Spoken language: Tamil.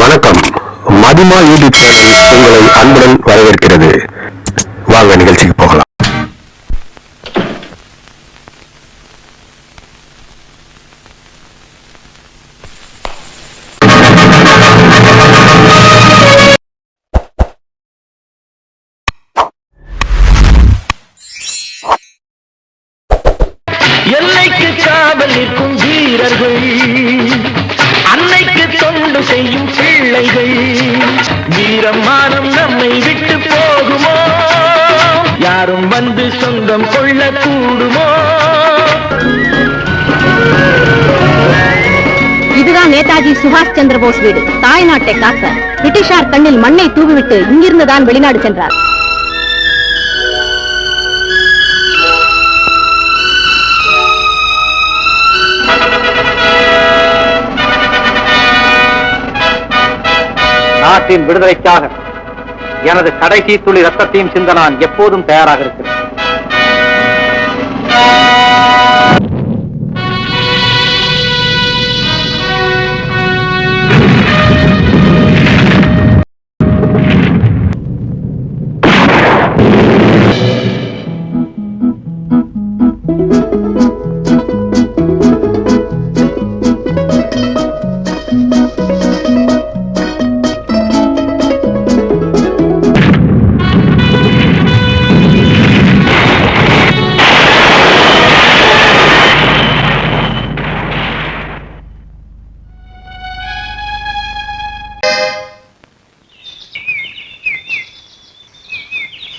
வணக்கம். மதிமா யூடியூப் சேனல் உங்களை அன்புடன் வரவேற்கிறது. வாங்க நிகழ்ச்சிக்கு போகலாம். எல்லைக்கு காவல் நிற்கும் வீரர்கள் செய்யும் பிள்ளைகள் வீரம் மானம் நம்மை விட்டு போகுமோ? யாரும் வந்து சொந்தம் கொள்ள கூடுமோ இதுதான் நேதாஜி சுபாஷ் சந்திர போஸ் வீடு. தாய்நாட்டை காக்க பிரிட்டிஷார் கண்ணில் மண்ணை தூவிவிட்டு இங்கிருந்துதான் வெளிநாடு சென்றார். நாட்டின் விடுதலைக்காக எனது கடைசி துளி ரத்தத்தையும் சிந்த நான் எப்போதும் தயாராக இருக்கிறேன்.